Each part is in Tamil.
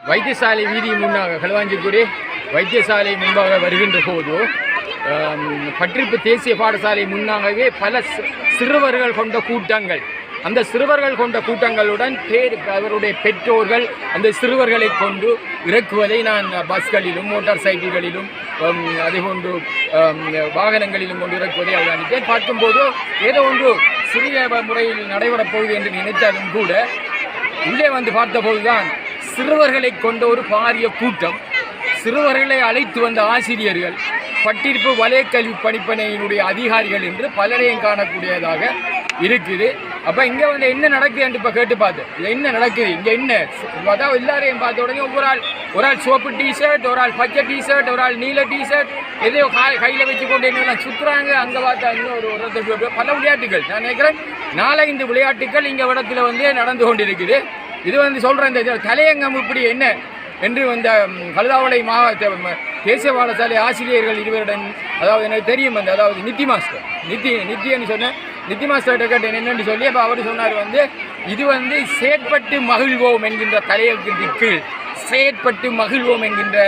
வைத்தியசாலை வீதி முன்னாக களுவாஞ்சிக்குடி வைத்தியசாலை முன்பாக வருகின்ற போது பற்றிப்பு தேசிய பாடசாலை முன்னாகவே பல சிறுவர்கள் கொண்ட கூட்டங்கள். அந்த சிறுவர்கள் கொண்ட கூட்டங்களுடன் பேர் அவருடைய பெற்றோர்கள் அந்த சிறுவர்களை கொண்டு இறக்குவதை நான் பஸ்களிலும் மோட்டார் சைக்கிள்களிலும் அதே போன்று வாகனங்களிலும் கொண்டு இறக்குவதை அவதானித்தேன். பார்க்கும்போது ஏதோ ஒன்று சிறிய முறையில் நடைபெறப் போகுது என்று நினைத்தாலும் கூட உள்ளே வந்து பார்த்தபோதுதான் சிறுவர்களை கொண்ட ஒரு பாரிய கூட்டம். சிறுவர்களை அழைத்து வந்த ஆசிரியர்கள் பட்டிருப்பு வலயக்கல்வி பணிப்பனையினுடைய அதிகாரிகள் என்று பலரையும் காணக்கூடியதாக இருக்குது. அப்போ இங்கே வந்து என்ன நடக்குதுன்னு இப்போ கேட்டு பார்த்தேன் இல்லை என்ன நடக்குது? இங்கே என்ன? பார்த்தா எல்லாரையும் பார்த்த உடனே ஒரு ஆள் ஒரு ஆள் சோப்பு டிஷர்ட் ஒரு ஆள் பச்சை டிஷர்ட் ஒரு ஆள் நீல டிஷர்ட் எதையோ கா கையில் வச்சு கொண்டு என்னெல்லாம் சுற்றுறாங்க அங்கே பார்த்தா இன்னும் ஒரு ஒருத்தர் பல விளையாட்டுகள். நான் நினைக்கிறேன் நாலஞ்சு விளையாட்டுகள் இங்கே இடத்துல வந்து நடந்து கொண்டிருக்குது. இது வந்து சொல்கிறேன் இந்த தலையங்கம் இப்படி என்ன? என்று இந்த கழுதாவளை மாவட்ட ம- தேசிய பாடசாலை ஆசிரியர்கள் இருவருடன் அதாவது எனக்கு தெரியும் அந்த அதாவது நித்தி மாஸ்டர். நித்தி நித்தின்னு சொன்னேன் நித்தி மாஸ்டர்கிட்ட கேட்டேன் என்னென்னு சொல்லி அப்போ அவர் சொன்னார் வந்து இது வந்து செயற்பட்டு மகிழ்வோம் என்கின்ற தலையத்தின் கீழ் செயற்பட்டு மகிழ்வோம் என்கின்ற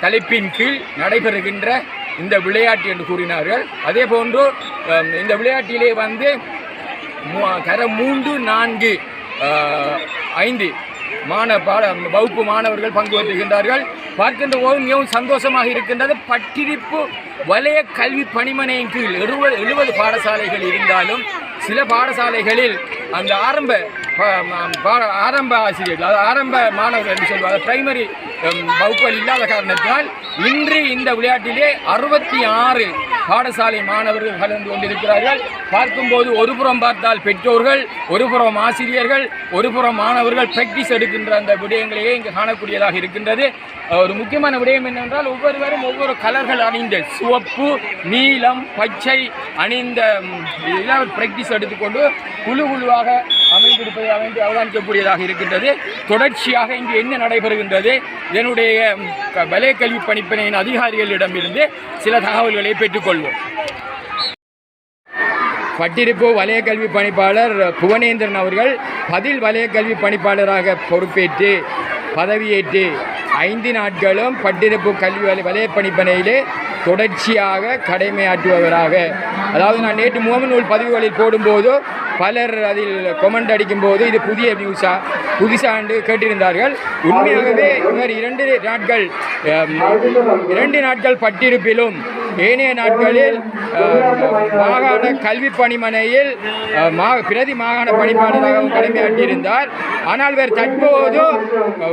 தலைப்பின் கீழ் நடைபெறுகின்ற இந்த விளையாட்டு என்று கூறினார்கள். அதே போன்று இந்த விளையாட்டிலே வந்து கரம் மூன்று நான்கு ஐந்து மாண பாட வகுப்பு மாணவர்கள் பங்கு பெற்றுகின்றார்கள் பார்க்கின்ற போது மிகவும் சந்தோஷமாக இருக்கின்றது. பட்டிருப்பு வலய கல்வி பணிமனையின் கீழ் எழுபது எழுபது பாடசாலைகள் இருந்தாலும் சில பாடசாலைகளில் அந்த ஆரம்ப ஆரம்ப ஆசிரியர்கள் அதாவது ஆரம்ப மாணவர்கள் என்று சொல்வார்கள். பிரைமரி வகுப்புகள் இல்லாத காரணத்தினால் இன்று இந்த விளையாட்டிலே அறுபத்தி ஆறு பாடசாலை மாணவர்கள் கலந்து கொண்டிருக்கிறார்கள். பார்க்கும்போது ஒரு புறம் பார்த்தால் பெற்றோர்கள் ஒரு புறம் ஆசிரியர்கள் ஒரு புறம் மாணவர்கள் பிராக்டிஸ் எடுக்கின்ற அந்த விடயங்களையே இங்கு காணக்கூடியதாக இருக்கின்றது. ஒரு முக்கியமான விடயம் என்னவென்றால் ஒவ்வொருவரும் ஒவ்வொரு கலர்கள் அணிந்த சிவப்பு நீலம் பச்சை அணிந்த இதெல்லாம் பிராக்டிஸ் எடுத்துக்கொண்டு குழு குழுவாக அமைந்திருப்பதை அமைந்து அவதானிக்கக்கூடியதாக இருக்கின்றது. தொடர்ச்சியாக இங்கு என்ன நடைபெறுகின்றது? இதனுடைய ம், வலய கல்வி பணிப்பனையின் அதிகாரிகளிடமிருந்து சில தகவல்களை பெற்றுக்கொள்வோம். பட்டிருப்பு வலய கல்வி பணிப்பாளர் புவனேந்திரன் அவர்கள் பதில் வலய கல்வி பணிப்பாளராக பொறுப்பேற்று பதவியேற்று ஐந்து நாட்களும் பட்டிருப்பு கல்வி வலை வலய தொடர்ச்சியாக கடமையாற்றுபவராக. அதாவது நான் நேற்று முகமநூல் பதிவுகளில் போடும்போது பலர் அதில் கொமெண்ட் அடிக்கும்போது இது புதிய நியூஸா புதுசாண்டு கேட்டிருந்தார்கள். உண்மையாகவே இவர் இரண்டு நாட்கள் இரண்டு நாட்கள் பட்டிருப்பிலும் ஏனைய நாட்களில் மாகாண கல்வி பணிமனையில் மா பிரதி மாகாண பணிப்பாளராகவும் கடமையாற்றியிருந்தார் ஆனால் இவர் தற்போது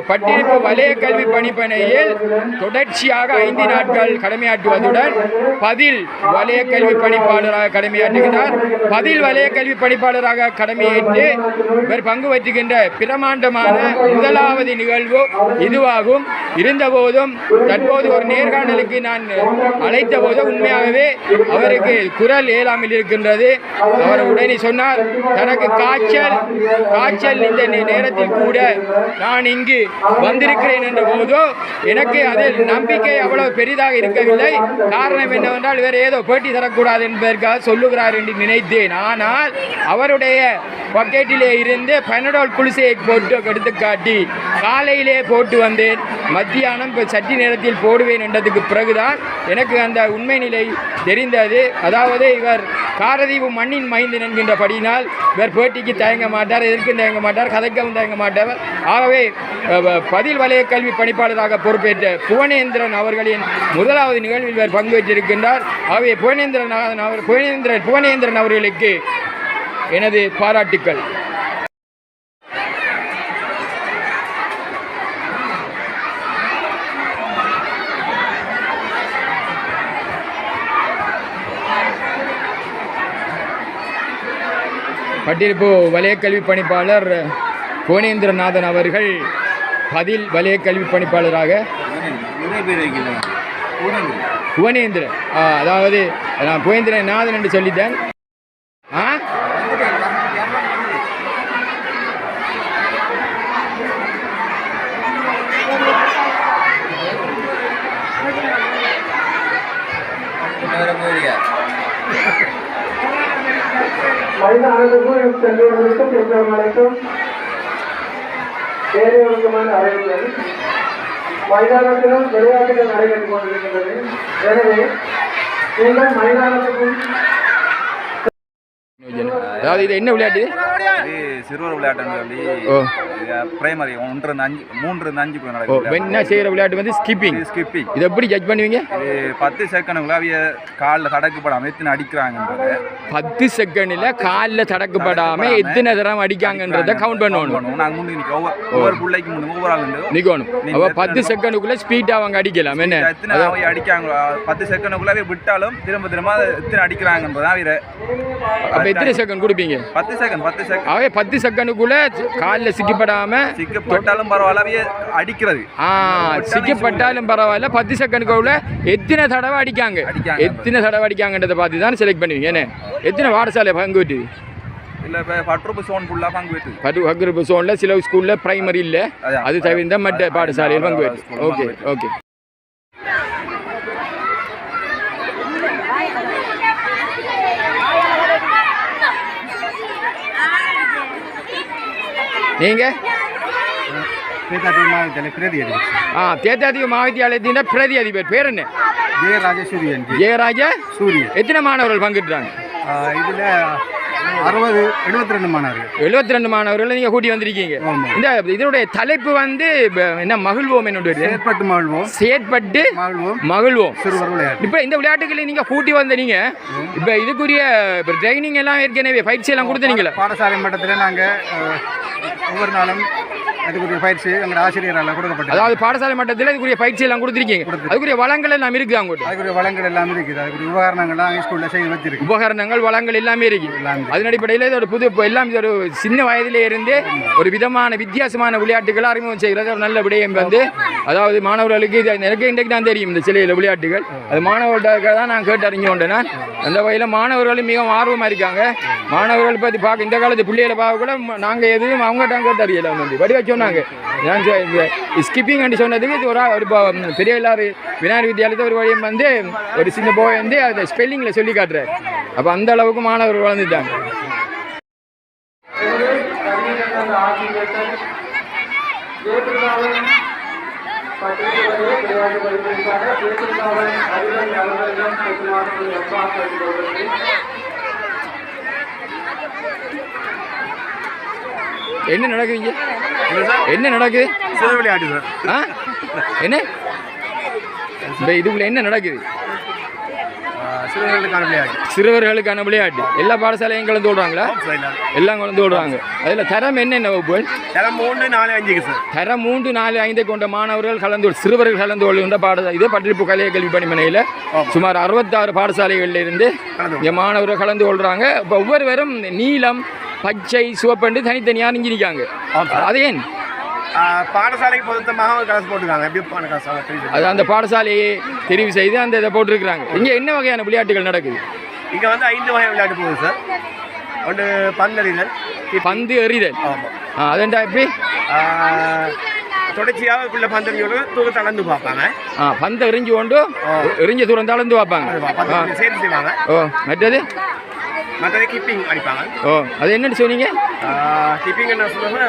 பட்டிருப்பு வலய கல்வி பணிப்பனையில் தொடர்ச்சியாக ஐந்து நாட்கள் கடமையாற்றுவதுடன் பதில் வலய கல்வி பணிப்பாளராக கடமையாற்றுகிறார் பதில் வலய கல்வி பணிப்பாளராக கடமையேற்று இவர் பங்கு பெற்றுகின்ற பிரமாண்டமான முதலாவது நிகழ்வு இதுவாகும். இருந்தபோதும் தற்போது ஒரு நேர்காணலுக்கு நான் அழைத்த போது உண்மையாகவே அவருக்கு குரல் ஏழாமல் இருக்கின்றது. அவர் உடனே சொன்னார் தனக்கு காய்ச்சல் காய்ச்சல் இந்த நேரத்தில் கூட நான் இங்கு வந்திருக்கிறேன் என்ற போதோ எனக்கு அதில் நம்பிக்கை அவ்வளவு பெரிதாக இருக்கவில்லை. காரணம் என்னவென்றால் வேறு ஏதோ போட்டி தரக்கூடாது என்பதற்காக சொல்லுகிறார் என்று நினைத்தேன். ஆனால் அவருடைய பக்கெட்டிலே இருந்து பனடோல் குளிசையை போட்டு எடுத்து காட்டி காலையிலே போட்டு வந்தேன். மத்தியானம் இப்போ சட்டி நேரத்தில் போடுவேன் என்றதுக்கு பிறகுதான் எனக்கு அந்த உண்மை நிலை தெரிந்தது. அதாவது இவர் காரதீவு மண்ணின் மைந்து நின்கின்ற படியினால் இவர் பேட்டிக்கு தயங்க மாட்டார் எதிர்க்கும் தயங்க மாட்டார் கதைக்கவும் தயங்க மாட்டார். ஆகவே பதில் வலய கல்வி பணிப்பாளராக பொறுப்பேற்ற புவனேந்திரன் அவர்களின் முதலாவது நிகழ்வில் இவர் பங்குபற்றிருக்கின்றார் ஆகவே புவனேந்திரன் அவர் புவனேந்திரன் புவனேந்திரன் அவர்களுக்கு எனது பாராட்டுக்கள். பட்டிருப்பு வலயக்கல்வி பணிப்பாளர் புவனேந்திரநாதன் அவர்கள் பதில் வலயக்கல்வி பணிப்பாளராக புவனேந்திரன் அதாவது நான் புவேந்திரன் நாதன் என்று சொல்லிட்டேன் ஆ மைதானத்துக்கும் செல்வர்களுக்கும் மைதானத்திலும் விளையாட்டுகள் நடைபெற்றுக் கொண்டிருக்கின்றது. எனவே நீங்கள் மைதானத்துக்கும் அதாவது இது என்ன விளையாட்டு? இது சிறுவர் ஓ. பிரைமரி ஒன்று அஞ்சு மூன்று ஓ நடக்குது. என்ன செய்கிற விளையாட்டு வந்து ஸ்கிப்பிங் ஸ்கிப்பிங் இது எப்படி ஜட்ஜ் பண்ணுவீங்க? இது பத்து செகண்டுக்குள்ள அவிய காலில் தடக்கப்படாம எத்தனை அடிக்கிறாங்கன்றது. பத்து செகண்டில் காலில் தடக்கப்படாமல் எத்தனை தரம் அடிக்காங்கன்றதை கவுண்ட் பண்ணணும் நாங்கள் முன்னுக்கு நிற்க ஒவ்வொரு ஒவ்வொரு பிள்ளைக்கு முன்னு ஒவ்வொரு ஆள் நிக்கணும். அப்போ பத்து செகண்டுக்குள்ளே ஸ்பீடாக அவங்க அடிக்கலாம். என்ன? எத்தனை அவை அடிக்காங்க பத்து செகண்டுக்குள்ளே விட்டாலும் திரும்ப திரும்ப எத்தனை அடிக்கிறாங்கன்றதான் அவர அப்போ எத்தனை செகண்ட் கொடுப்பீங்க? பத்து செகண்ட் பத்து செகண்ட் அவே பத்து செகண்டுக்குள்ளே காலில் சிக்கப்படாமல் சிக்கப்பட்டாலும் பரவாயில்ல அடிக்கிறது. ஆ சிக்கப்பட்டாலும் பரவாயில்ல. பத்து செகண்டுக்குள்ள எத்தனை தடவை அடிக்காங்க. எத்தனை தடவை அடிக்காங்கன்றதை பார்த்து தான் செலக்ட் பண்ணுவீங்க என்ன? எத்தனை பாடசாலை பங்கு விட்டு இல்லை இப்போ பட்ரூப்பு சோன் ஃபுல்லாக பங்கு வெட்டு பத்து வகுப்பு சோனில் சில ஸ்கூலில் பிரைமரி இல்லை. அது தவிர்த்த மற்ற பாடசாலையில் பங்கு ஓகே. ஓகே நீங்கள் ஆ தேத்தாதிப மகாவித்தியாலயத்தின் பிரதி அதிபர். பேர் என்ன? ஜெய ராஜேஸ்வரியன் ஜெயராஜ? சூரியன். எத்தனை மாணவர்கள் பங்குட்டுறாங்க இதில் அறுபது எழுபத்தி ரெண்டு மாணவர்கள். எழுபத்தி ரெண்டு மாணவர்களை நீங்கள் கூட்டி வந்திருக்கீங்க. இந்த இதனுடைய தலைப்பு வந்து என்ன மகிழ்வோம் என்னுடைய செயற்பட்டு மகிழ்வோம். செயற்பட்டு மகிழ்வோம். மகிழ்வோம். சிறுவர் விளையாட்டு. இப்போ இந்த விளையாட்டுகளை நீங்க கூட்டி வந்த நீங்க இப்போ இதுக்குரிய ட்ரைனிங் எல்லாம் ஏற்கனவே பயிற்சி எல்லாம் கொடுத்தீங்களா பாடசாலை மட்டத்தில் நாங்கள் ஒவ்வொரு நாளும் அதுக்குரிய பயிற்சி எங்கள் ஆசிரியரால் கொடுக்கப்பட்டது. அதாவது பாடசாலை மட்டத்தில் இதுக்குரிய பயிற்சி எல்லாம் கொடுத்துருக்கீங்க. அதுக்குரிய வளங்கள் எல்லாம் இருக்கு அங்கோட்டு. அதுக்குரிய வளங்கள் எல்லாமே இருக்குது. அதுக்குரிய உபகரணங்கள்லாம் ஸ்கூலில் செய்து வச்சிருக்கு உபகரணங்கள் வளங்கள் எல்லாமே இருக்கு. அதன் அடிப்படையில் இது ஒரு புது எல்லாம் ஒரு சின்ன வயதிலே இருந்து ஒரு விதமான வித்தியாசமான விளையாட்டுகளை அறிமுகம் செய்கிறது. ஒரு நல்ல விடயம் வந்து அதாவது மாணவர்களுக்கு இது எனக்கு இன்றைக்கு தான் தெரியும் இந்த சிலையில் விளையாட்டுகள். அது மாணவர்கள்ட்ட தான் நான் கேட்டு அறிஞ்சு கொண்டேன் அந்த வகையில் மாணவர்களும் மிகவும் ஆர்வமாக இருக்காங்க. மாணவர்கள் பற்றி பார்க்க இந்த காலத்து பிள்ளைகளை பார்க்க கூட நாங்கள் எதுவும் அவங்ககிட்ட கேட்டு அறியல. வந்து. வடிவ சொன்னாங்க. ஸ்கிப்பிங் அண்டி சொன்னதுக்கு ஒரு ஒரு பெரிய எல்லாரு விநாயகர் வித்யாலயத்தில் ஒரு வழியம் வந்து ஒரு சின்ன போய் வந்து அதை ஸ்பெல்லிங்கில் சொல்லி காட்டுறாரு. அப்போ அந்த அளவுக்கு மாணவர்கள் வளர்ந்துட்டாங்க. எனவே கல்வியிலிருந்து என்ன நடக்குதுங்க? என்ன நடக்குது? சிறு விளையாட்டு சார் ஆ? என்ன? இந்த இதுக்குள்ள என்ன நடக்குது? சிறுவர்களுக்கான விளையாட்டு. சிறுவர்களுக்கான விளையாட்டு எல்லா பாடசாலையும் கலந்து விடுறாங்களா? எல்லாம் கலந்து விடுறாங்க. அதில் தரம் என்னென்ன வகுப்புகள் தரம் மூணு நாலு அஞ்சுக்கு சார் தரம் மூன்று நாலு ஐந்து கொண்ட மாணவர்கள் கலந்து கொள்- சிறுவர்கள் கலந்து கொள்கின்ற பாட இது பட்டிருப்பு கலைய கல்வி பணிமனையில் சுமார் அறுபத்தாறு பாடசாலைகளில் இருந்து இங்கே மாணவர்கள் கலந்து கொள்கிறாங்க இப்போ ஒவ்வொருவரும் நீலம் பச்சை சிவப்பண்டு தனித்தனியாக நிற்காங்க அது ஏன்? பாடசாலைக்கு பொருத்தமாக ஒரு கிளாஸ் போட்டுருக்காங்க. எப்படி அது அந்த பாடசாலையை தெரிவு செய்து அந்த இதை போட்டிருக்கிறாங்க. இங்கே என்ன வகையான விளையாட்டுகள் நடக்குது? இங்கே வந்து ஐந்து வகை விளையாட்டு போகுது சார் ஒன்று பந்தறிதல் பந்து எறிதல். ஆமாம் அதெண்டா எப்படி? தொடர்ச்சியாக உள்ள பந்தறியோடு தூக்க தளர்ந்து பார்ப்பாங்க. ஆ பந்து எறிஞ்சு கொண்டு எறிஞ்ச தூரம் தளர்ந்து பார்ப்பாங்க. சேர்த்து செய்வாங்க. ஓ மற்றது? மற்றது கிப்பிங் அடிப்பாங்க. ஓ அது என்னன்னு சொன்னீங்க? கிப்பிங் என்ன சொல்லுவாங்க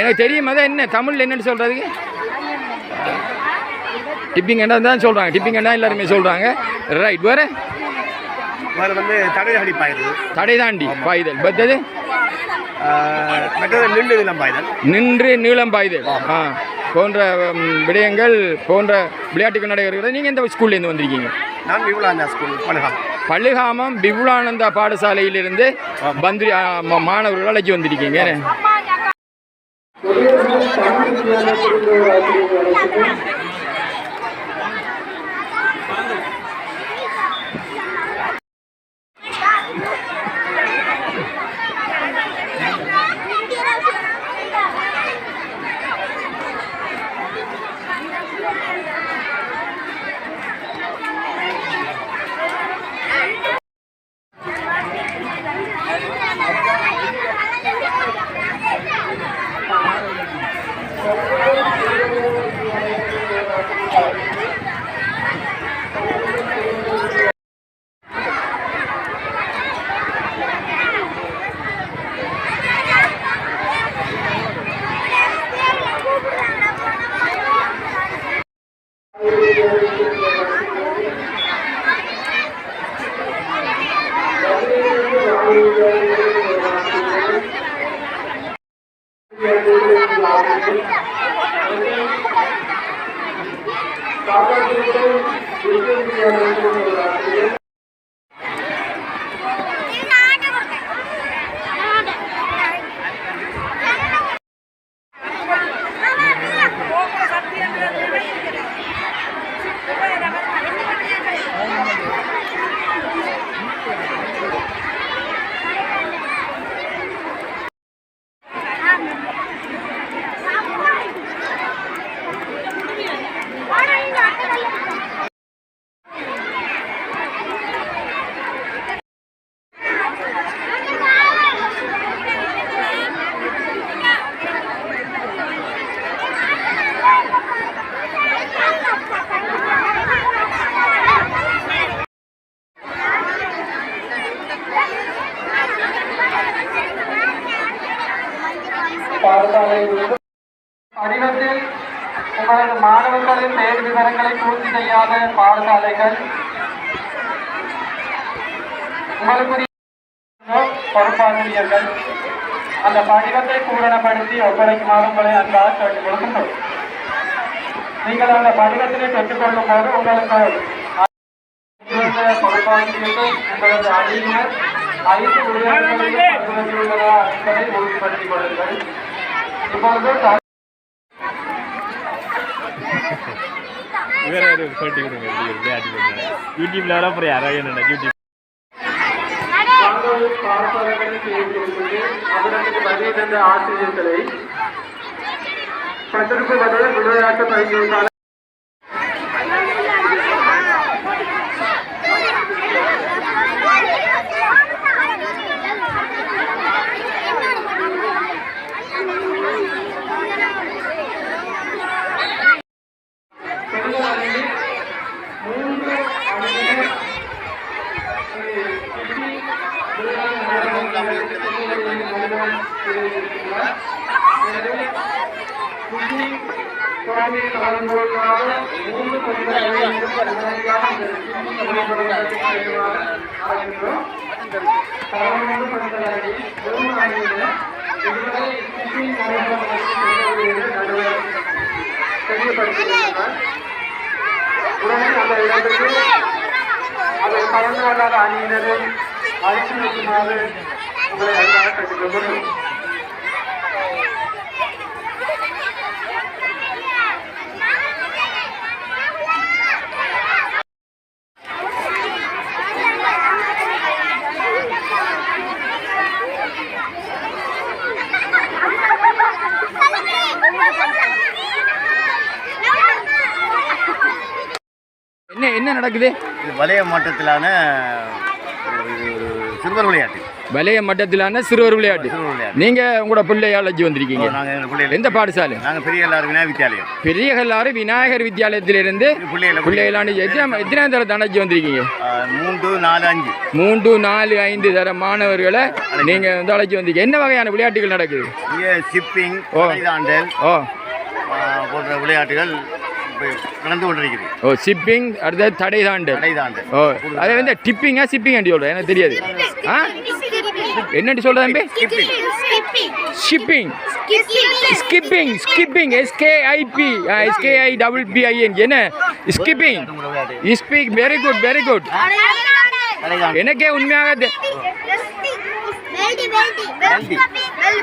எனக்கு தெரியும் அதான் என்ன தமிழில் என்னன்னு சொல்கிறதுக்கு டிப்பிங் என்ன தான் சொல்கிறாங்க டிப்பிங் என்ன எல்லாருமே சொல்கிறாங்க ரைட் வேறு? அதில் வந்து தடை அடிப்பாயிருது தடை தாண்டி பாய்தல். பத்தது மற்றது நின்று நிலம் பாய்தல். நின்று நீளம் பாய்தல். ஆ போன்ற விடயங்கள் போன்ற விளையாட்டுகள் நடைபெறுகிறது நீங்கள் எந்த ஸ்கூல்லேருந்து வந்திருக்கீங்க? நான் விவுலாந்தா ஸ்கூல் விபுலானந்தா பாடசாலையிலிருந்து வந்து மாணவர்கள் அழைச்சி வந்திருக்கீங்க. என்ன? வெளியூரில் உங்களை அன்பாக கேட்டுக் கொடுக்கின்றோம். நீங்கள் அந்த படிவத்தினை பெற்றுக்கொள்ளும் போது உங்களுக்கு பொறுப்பாசிரியர்கள் உங்களது அணியினர் ஐந்து உரையாடல்களில் பங்கேற்றுள்ளதா என்பதை உறுதிப்படுத்திக் கொள்ளுங்கள். இப்பொழுது த- வேற ஒரு போட்டி கொடுங்க. விளையாட்டு யூடியூப்ல வர அப்புறம் யாரோ என்ன யூடியூப் அவர்களுக்கு தந்த ஆசிரியர்களை పత్రికలు వినయాక పనిచేయాలి அதை கலந்து கொள்ளாத அணியினரை அழைத்து வைக்குமாறு உங்களை அன்பாக கேட்டுக்கொள்கிறேன் என்ன என்ன நடக்குது? இது வலய மட்டத்திலான ஒரு சிறுவர் விளையாட்டு. வலைய மட்டத்திலான சிறுவர் விளையாட்டு. சிறுவர் விளையாட்டு. நீங்க உங்களோட பிள்ளைய அழைச்சி வந்திருக்கீங்க நாங்கள் எந்த பாடசாலை? நாங்கள் பெரிய எல்லாரும் விநாயக வித்தியாலயம் பெரிய கல்லாறு விநாயகர் பிள்ளைகளை பிள்ளைகளான எத்தனை எத்தனை தர அழைச்சி வந்திருக்கீங்க? மூன்று நாலு அஞ்சு. மூன்று நாலு ஐந்து தர மாணவர்களை நீங்க வந்து அழைச்சி வந்தீங்க என்ன வகையான விளையாட்டுகள் நடக்குது? ஷிப்பிங் ஓ. ஓ. போன்ற விளையாட்டுகள் நடந்து கொண்டிருக்கிறது ஓ ஷிப்பிங் அடுத்தது தடை தாண்டு தடை ஓ அது வந்து டிப்பிங்கா ஷிப்பிங் அண்டி சொல்றேன். எனக்கு தெரியாது. ஆ? என்னடி சொல்றேன் தம்பி? Shipping skipping skipping S K I P S K I double P I N என்ன? Skipping speak very good very good எனக்கே உண்மையாக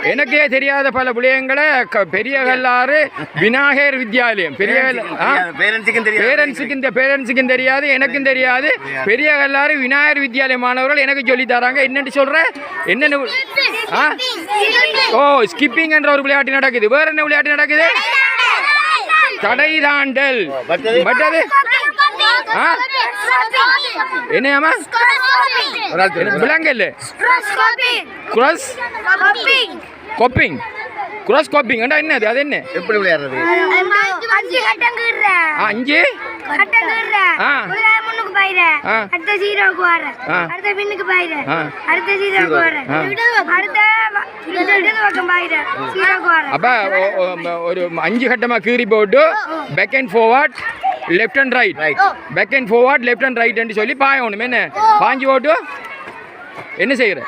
எனக்கே தெரியாத பல விடயங்களை க- பெரிய கல்லாறு விநாயகர் வித்யாலயம். பெரிய? பேரண்ட்ஸுக்கும் தெரியாது பேரண்ட்ஸுக்கும் இந்த பேரண்ட்ஸுக்கும் தெரியாது எனக்கும் தெரியாது. பெரிய கல்லாறு விநாயகர் வித்யாலய மாணவர்கள் எனக்கு சொல்லி தராங்க. என்னன்னு சொல்ற? என்னன்னு ஆ? ஓ ஸ்கிப்பிங் என்ற ஒரு விளையாட்டு நடக்குது. வேற என்ன விளையாட்டு நடக்குது? தடை தாண்டல். மற்றது? மற்றது? ஆ? என்னையாமா விலங்கல் குரஸ் கொப்பிங் குரஸ் கொப்பிங் என்னது அது? என்ன? எப்படி விளையாடுறது? அஞ்சு? கட்டம் கட்டம். அடுத்த வரேன். அடுத்த பின்னுக்கு போயிடுறேன். அடுத்த வரேன். அடுத்த ஒரு அஞ்சு கட்டமாக கீறி போட்டு back and forward left and right. Back and forward left and ரைட்னு சொல்லி பாயணும். என்ன என்ன செய்கிற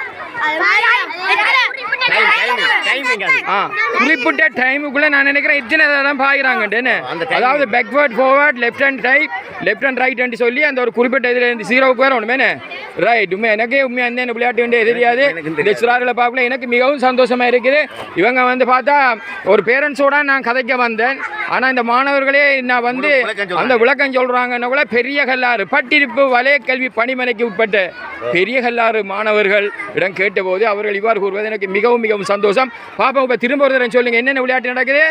குறிப்பிட்ட டைமுக்குள்ள நான் நினைக்கிறேன் இத்தனை தான் பாயிறாங்கன்னு அந்த time- அதாவது backward forward left hand right left hand right சொல்லி அந்த ஒரு குறிப்பிட்ட இதுல இருந்து ஜீரோவுக்கு வேற ஒண்ணுமே ரைட் உண்மை எனக்கே உண்மையா இந்த விளையாட்டு வேண்டிய தெரியாது. இந்த சிறார்களை பார்க்கல எனக்கு மிகவும் சந்தோஷமா இருக்குது. இவங்க வந்து பார்த்தா ஒரு பேரண்ட்ஸோட நான் கதைக்க வந்தேன். ஆனா இந்த மாணவர்களே நான் வந்து. அந்த விளக்கம் சொல்றாங்கன்னு கூட பெரிய கல்லாறு பட்டிருப்பு வலய கல்வி பணிமனைக்கு உட்பட்ட பெரிய கல்லாறு மாணவர்கள் இடம் கேட்டபோது அவர்கள் இவ்வாறு கூறுவது எனக்கு மிகவும் மிகவும் சந்தோஷம். பாப்பா இப்ப திரும்ப ஒரு தடவை சொல்லுங்க என்னென்ன விளையாட்டு நடக்குது?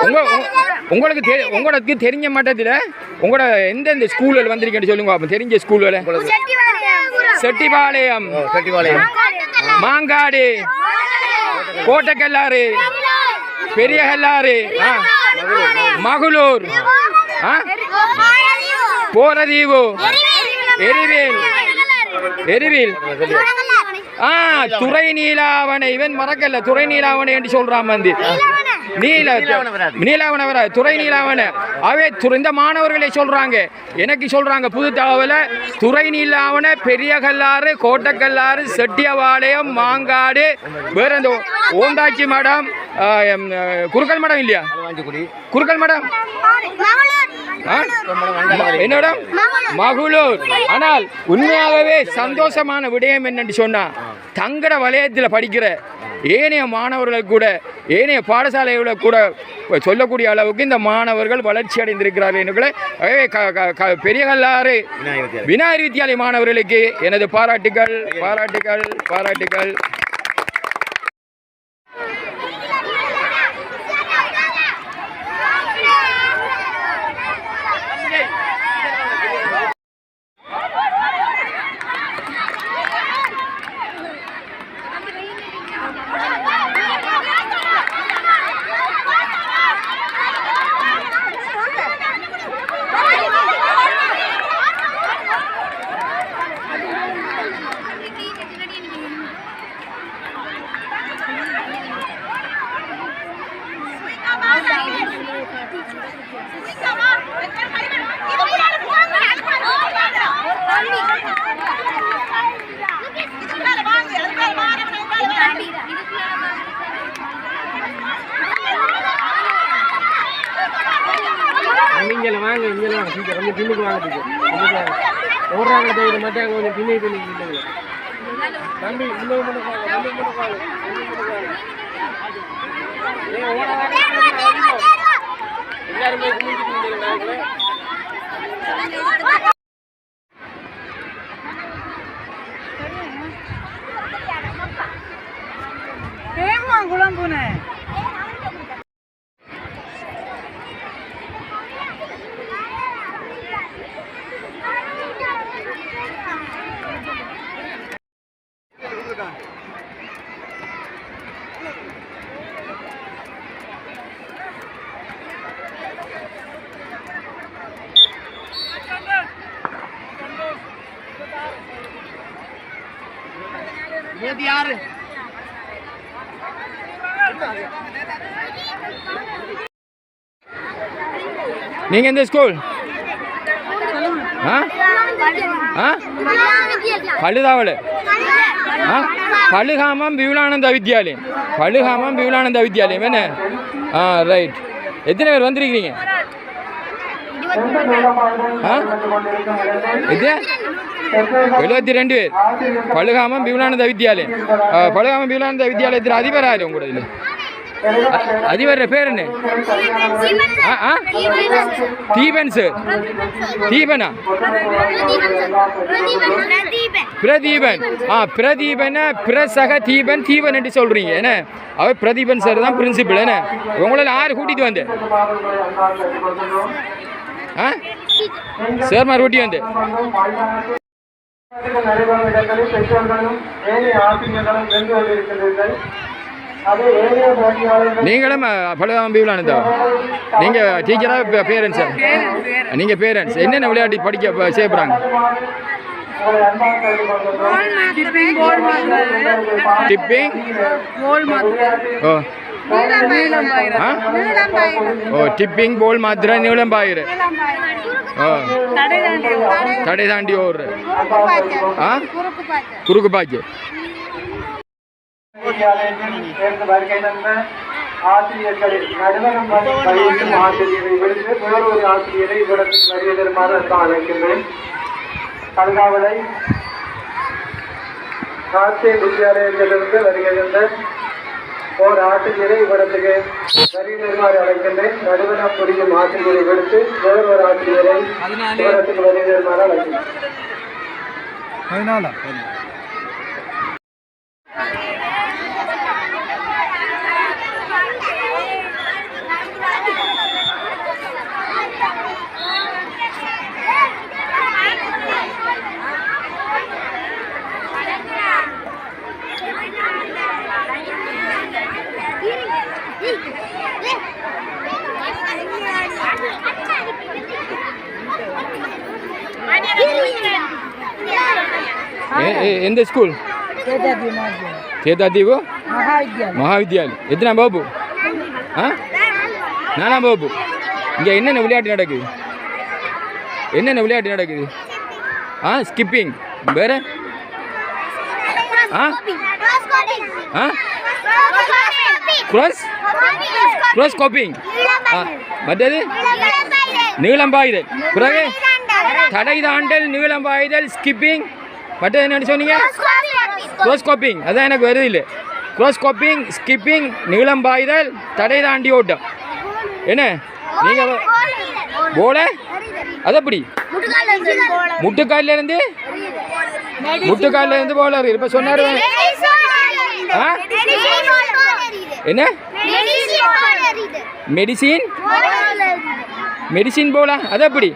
உங்க உங்க- உங்களுக்கு தெரி உங்களுக்கு தெரிஞ்ச மட்டத்தில் உங்களோட எந்தெந்த ஸ்கூல்கள் வந்திருக்கேன்னு சொல்லுங்க தெரிஞ்ச ஸ்கூல்கள்? செட்டிபாளையம் கட்டிவாளையம் மாங்காடு. கோட்டக்கல்லாறு. பெரிய கல்லாறு ஆ, மகளூர். போரதீவு எரிவேல். எரிவில். ஆ துறை நீலாவணை. இவன் மறக்கல. துறை நீலாவணை என்று சொல்றான் வந்து. நீல துறை நீலாவணை. அவே இந்த மாணவர்களே சொல்றாங்க. எனக்கு சொல்றாங்க. புது தகவல. துறை நீலாவணை பெரிய கல்லாறு கோட்டக்கல்லாறு செட்டியவாளையம் மாங்காடு வேற இந்த ஓந்தாச்சி மடம் குருக்கல் மடம் இல்லையா? குருக்கல் மடம். ஆ? என்னோட மகளூர். ஆனால் உண்மையாகவே சந்தோஷமான விடயம் என்னன்னு சொன்னா தங்கட வலயத்தில் படிக்கிற ஏனைய மாணவர்களுக்கு கூட ஏனைய பாடசாலைகளை கூட சொல்லக்கூடிய அளவுக்கு இந்த மாணவர்கள் வளர்ச்சி அடைந்திருக்கிறார்கள் என்று பெரிய கல்லாறு. விநாயகர் வித்யாலய மாணவர்களுக்கு எனது பாராட்டுகள் பாராட்டுகள் பாராட்டுகள் எல்லாருமே நீங்க எந்த ஸ்கூல் ஆ? ஆ? பழுதாவளு ஆ? பழுகாமம் விவுலானந்த வித்யாலயம். பழுகாமம் விவுலானந்த வித்யாலயம் என்ன? ஆ ரைட் எத்தனை பேர் வந்திருக்கிறீங்க? ஆ? இது எழுபத்தி ரெண்டு பேர். பழுகாமம் விவுலானந்த வித்யாலயம். ஆ, பழுகாமம் விவுலானந்த வித்யாலயத்தில் அதிபர் யார் உங்களோட அதிபர் பேர் என்ன? தீபன் சார் தீபனா? பிரதீபன். ஆ பிரதீபன பிரசக தீபன் தீபன் என்று சொல்றீங்க. என்ன? அவர் பிரதீபன் சார் தான் பிரின்சிபல் என்ன? உங்களால் யார் கூட்டிட்டு வந்து? ஆ? சார் கூட்டி வந்து. நடைபெறும் இடங்களில் பெற்றோர்களும் ஏனைய ஆசிரியர்களும் சென்று கொண்டிருக்கின்றீர்கள். நீங்களும் பழுகாம விவுலானந்தா நீங்கள் டீச்சராக பேரண்ட்ஸா நீங்கள் பேரண்ட்ஸ் என்னென்ன விளையாட்டு படிக்க ப- செய்ய போகிறாங்க உங்களை அன்பாக கேட்டுக்கொள்கின்றோம் டிப்பிங் ஓ ஓ டிப்பிங் போல் மாத்திர நீளம் பாயிரு தடை தாண்டி ஓடுற. குறுக்கு பாய்க்கு ஆசிரியர்களின் நடுவரம் பயிலும் ஆசிரியரை விடுத்து வேறொரு ஆசிரியரை இவ்விடத்தில் வருகை தருமாறு அழைக்கின்றேன் கல்காவலை ஆசிரிய வித்யாலயத்திலிருந்து வருகை தந்த ஓர் ஆசிரியரை இவ்விடத்துக்கு வருகை தருமாறு அழைக்கின்றேன் நடுவரம் புரியும் ஆசிரியரை விடுத்து வேறொரு ஆசிரியரை இவ்விடத்துக்கு வருகை தருமாறு அழைக்கின்றேன் எந்த ஸ்கூல் சேதாதீவு மகாவித்யாலயம் எத்தனை பாபு ஆ நாலாம் பாபு இங்கே என்னென்ன விளையாட்டு நடக்குது என்னென்ன விளையாட்டு நடக்குது ஆ ஸ்கிப்பிங் வேற ஆ ஆ க்ரோஸ் க்ரோஸ் கோப்பிங் ஆ மற்றது நீளம் பாய்தல் பிறகு தடை தாண்டல் நீளம் பாய்தல் ஸ்கிப்பிங் மற்றது என்னன்னு சொன்னீங்க? க்ரோஸ் கோப்பிங் அதான் எனக்கு வருது இல்லை க்ரோஸ் கோப்பிங் ஸ்கிப்பிங் நீளம் பாய்தல் தடை தாண்டி ஓட்டம். என்ன? நீங்கள் போல? அது எப்படி? முட்டுக்கால்ல இருந்து முட்டுக்கால்ல இருந்து போல இப்போ சொன்னார். ஆ? என்ன? மெடிசின் மெடிசின் போல. அது எப்படி?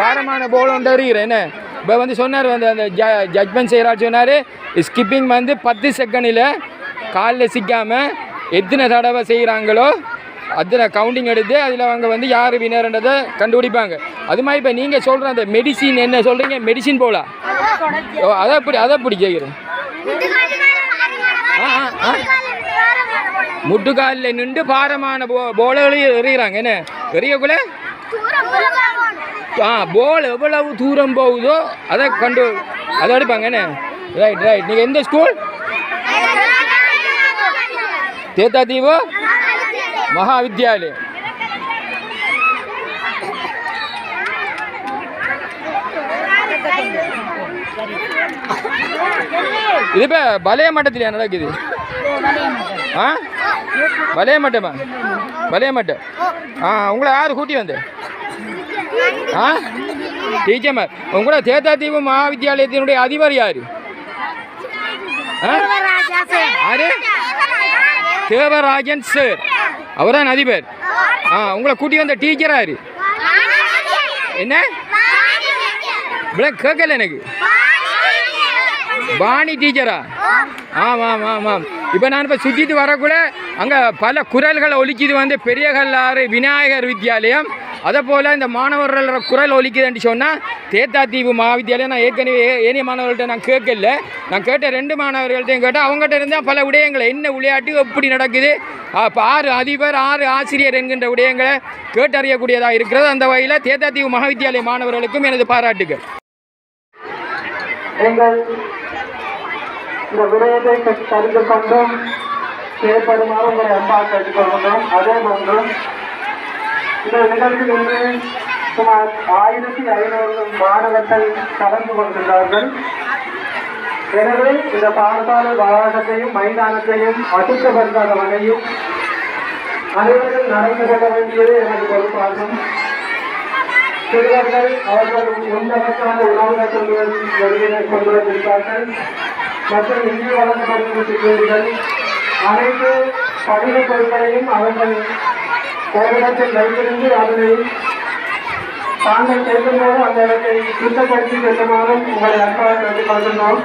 பாரமான போல் ஒன்று என்ன? இப்போ வந்து சொன்னார் வந்து அந்த ஜட்மெண்ட் செய்கிறார் சொன்னார். ஸ்கிப்பிங் வந்து பத்து செகண்டில் காலில் சிக்காமல் எத்தனை தடவை செய்கிறாங்களோ அத்தனை கவுண்டிங் எடுத்து அதில் அவங்க வந்து யார் வினர்ன்றதை கண்டுபிடிப்பாங்க. அது மாதிரி இப்போ நீங்கள் சொல்கிற அந்த மெடிசின் என்ன சொல்கிறீங்க மெடிசின் போலா? ஓ அதை எப்படி அதை ஆ ஆ முட்டுக்காலில் நின்று பாரமான போ போலகளையும் எறிகிறாங்க என்ன? எறியக்குள்ள ஆ போல் எவ்வளவு தூரம் போகுதோ அதை கண்டு அதை அடிப்பாங்க என்ன? ரைட் ரைட் நீங்கள் எந்த ஸ்கூல் தேத்தாத்தீவு? மகாவித்யாலயம். இது இப்போ பலைய மட்டத்திலையா நடக்குது? ஆ? பலைய மட்டமா? பலைய மட்டம் ஆ உங்களை யார் கூட்டி வந்து ஆ? டீச்சர் உங்களோட தேத்தாத்தீவு மகாவித்யாலயத்தினுடைய அதிபர் யாரு? யாரு? தேவராஜன் சார். அவர்தான் அதிபர். ஆ உங்களை கூட்டி வந்த டீச்சர் யாரு? என்ன? கேட்கல எனக்கு. பாணி டீச்சரா? ஆமாம் ஆமாம் ஆமாம் இப்போ நான் இப்போ சுற்றிட்டு வரக்குள்ள அங்கே பல குரல்களை ஒலிக்குது வந்து பெரியகல்லாறு விநாயகர் வித்யாலயம். அதே போல் இந்த மாணவர்களோட குரல் ஒலிக்குதுன்னு சொன்னால் தேத்தாத்தீவு மகாவித்தியாலயம் நான் ஏற்கனவே ஏனைய மாணவர்கள்ட்ட நான் கேட்கல. நான் கேட்ட ரெண்டு மாணவர்கள்ட்டையும் கேட்டேன் அவங்ககிட்ட இருந்தால் பல விடயங்களை என்ன விளையாட்டு எப்படி நடக்குது அப்போ ஆறு அதிபர் ஆறு ஆசிரியர் என்கின்ற விடயங்களை கேட்டறியக்கூடியதாக இருக்கிறது. அந்த வகையில் தேத்தாத்தீவு மகாவித்தியாலய மாணவர்களுக்கும் எனது பாராட்டுகள். எங்கள் இந்த விடயத்தை கருத்து கொண்டும். செயற்படுமாறு உங்களை அன்பா கேட்டுக்கொள்கின்றோம் அதே போன்று இந்த நிகழ்ச்சியில் இன்று சுமார் ஆயிரத்தி ஐநூறு மாணவர்கள் கலந்து கொள்கின்றார்கள் எனவே இந்த பாடசாலை வளாகத்தையும் மைதானத்தையும் அசுத்தப்படுத்தாத வகையும் அனைவரும் நடந்து கொள்ள வேண்டியது எனது பொறுப்பாகும். சிறுவர்கள் அவர்கள் உன்னதமான உணவு கொண்டு வருகிறார்கள் கொண்டு மற்றும் இங்கு வழங்கப்படுகிற சிறுவர்கள் அனைத்து படித பொருட்களையும் அவர்கள் ஓரிடத்தில் வைத்திருந்து அதனை தாங்கள் செல்லும்போது அந்த இடத்தை சுத்தப்படுத்தி செல்லுமாறும் உங்களை அன்பாக கேட்டுக் கொள்கின்றோம்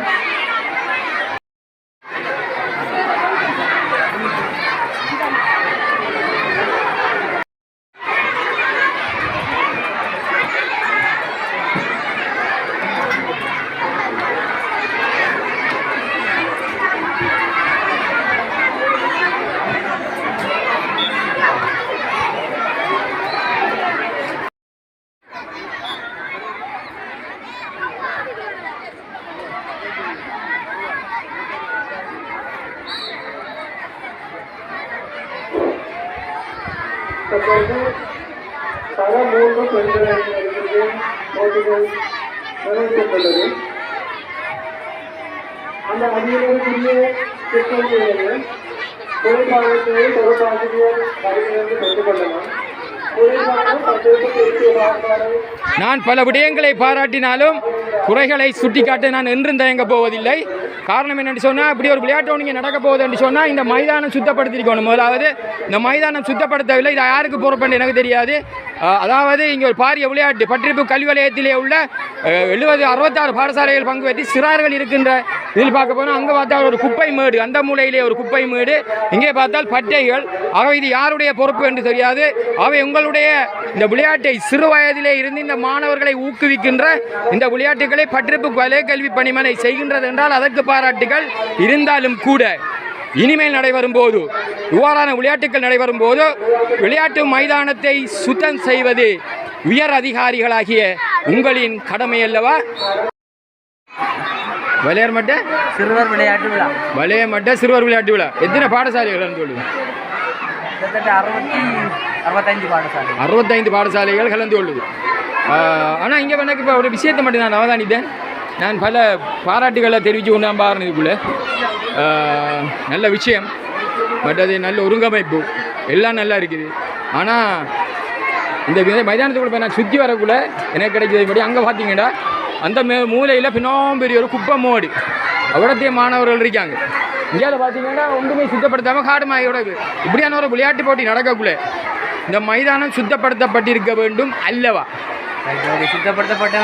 தொடர்ந்து பல மூன்று பெண்கள் அணியினருக்கு போட்டிகள் நிறைவேற்றப்பட்டது அந்த அணியினருக்குரிய திட்டங்கள் குறைபாடுகளை தொடர்பாசிரியர் வருகிறது பெற்றுக் கொள்ளலாம் நான் பல விடயங்களை பாராட்டினாலும் குறைகளை சுட்டிக்காட்ட நான் என்றும் தயங்க போவதில்லை. காரணம் என்னென்னு சொன்னால் இப்படி ஒரு விளையாட்டு ஒன்று நடக்க போகுது சொன்னால் இந்த மைதானம் சுத்தப்படுத்திருக்கணும். முதலாவது இந்த மைதானம் சுத்தப்படுத்தவில்லை. இதை யாருக்கு பொறுப்புன்னு எனக்கு தெரியாது. அதாவது இங்கே ஒரு பாரிய விளையாட்டு. பற்றிப்பு கல்வி வலயத்திலே உள்ள எழுபது அறுபத்தாறு பாடசாலைகள் பங்கு பெற்றி சிறார்கள் இருக்கின்ற இதில் பார்க்க போனால் அங்கே பார்த்தா ஒரு குப்பை மேடு அந்த மூலையிலே ஒரு குப்பை மேடு இங்கே பார்த்தால் பட்டைகள். ஆகவே இது யாருடைய பொறுப்பு என்று தெரியாது. ஆகவே உங்களுடைய இந்த விளையாட்டை சிறு வயதிலே இருந்து இந்த மாணவர்களை ஊக்குவிக்கின்ற இந்த விளையாட்டுகளை பற்றிப்பு வலய கல்வி பணிமனை செய்கின்றது என்றால் அதற்கு பாராட்டுகள் இருந்தாலும் கூட. இனிமேல் நடைபெறும் போது இவ்வாறான விளையாட்டுகள் நடைபெறும் போது விளையாட்டு மைதானத்தை சுத்தம் செய்வது உயர் அதிகாரிகளாகிய உங்களின் கடமை அல்லவா? விளையாட மாட்டேன் சிறுவர் விளையாட்டு விழா. வளைய மட்ட சிறுவர் விளையாட்டு விழா. எத்தனை பாடசாலைகள் பாடசாலை அறுபத்தைந்து பாடசாலைகள். கலந்து கொள்ளுது. ஆனால் இங்கே எனக்கு இப்போ ஒரு விஷயத்தை மட்டும் நான் அவதானித்தேன். நான் பல பாராட்டுகளை தெரிவித்து கொண்டான் ஆஹ், நல்ல விஷயம். பட் அது நல்ல ஒருங்கமைப்பு. எல்லாம் நல்லா இருக்குது. ஆனால் இந்த மைதானத்துக்குள்ளே மைதானத்துக்குள்ள போய் நான் சுற்றி வரக்குள்ள எனக்கு கிடைக்கிறது படி. அங்கே பார்த்தீங்கன்னா அந்த மே மூலையில் பின்னோம் பெரிய ஒரு குப்பை மோடு. அவ்வளோத்தைய மாணவர்கள் இருக்காங்க. இந்தியாவில் பார்த்தீங்கன்னா ஒன்றுமே சுத்தப்படுத்தாமல் காடு மாயோட இப்படியான ஒரு விளையாட்டு போட்டி நடக்கக்குள்ள இந்த மைதானம் சுத்தப்படுத்தப்பட்டிருக்க வேண்டும் அல்லவா? சுத்தப்படுத்தப்பட்ட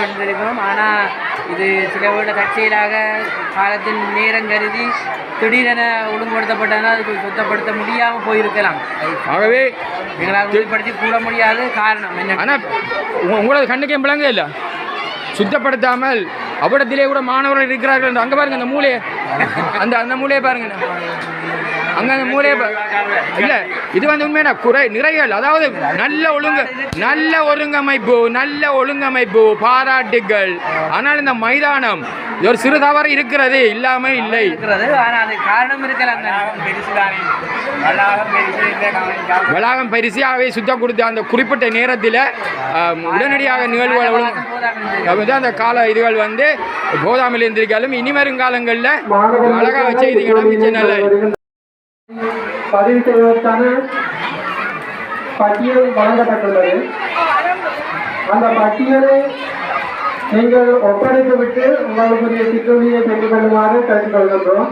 ஆனால் இது சில வீட தற்செயலாக காலத்தின் நேரம் கருதி திடீரென ஒழுங்குபடுத்தப்பட்டதுனால் அதுக்கு சுத்தப்படுத்த முடியாமல் போயிருக்கலாம். ஆகவே எங்களால் உறுதிப்படுத்தி கூற முடியாத காரணம் என்ன? ஆனால் உங்களது கண்ணுக்கே விளங்க இல்லை? சுத்தப்படுத்தாமல் அவ்விடத்திலே கூட மாணவர்கள் இருக்கிறார்கள் அங்கே பாருங்க அந்த மூலையை. அந்த அந்த மூலையை பாருங்க அங்கே அந்த மூலையை இல்ல இது வந்து உண்மையான குறை நிறைகள் அதாவது நல்ல ஒழுங்கு நல்ல ஒழுங்கமைப்பு நல்ல ஒழுங்கமைப்பு பாராட்டுகள். ஆனால் இந்த மைதானம் ஒரு சிறு தவறு இருக்கிறது இல்லாமல் இல்லை. காரணம் இருக்கலாம் வளாகம் பரிசியாகவே சுத்தம் கொடுத்த அந்த குறிப்பிட்ட நேரத்தில் உடனடியாக நிகழ்வுகள் ஒழுங்கு அப்போ அந்த கால இதுகள் வந்து போதாமல் இருந்திருக்காலும் இனி வரும் காலங்களில் அழகாக செய்தீங்கன்னா மிச்சம் நல்லது. பதிவு செய்வதற்கான பட்டியல் வழங்கப்பட்டுள்ளது. அந்த பட்டியலை நீங்கள் ஒப்படைத்துவிட்டு உங்களுக்குரிய சிற்றுண்டியை பெற்றுக் கொள்ளுமாறு கேட்டுக்கொள்கின்றோம்.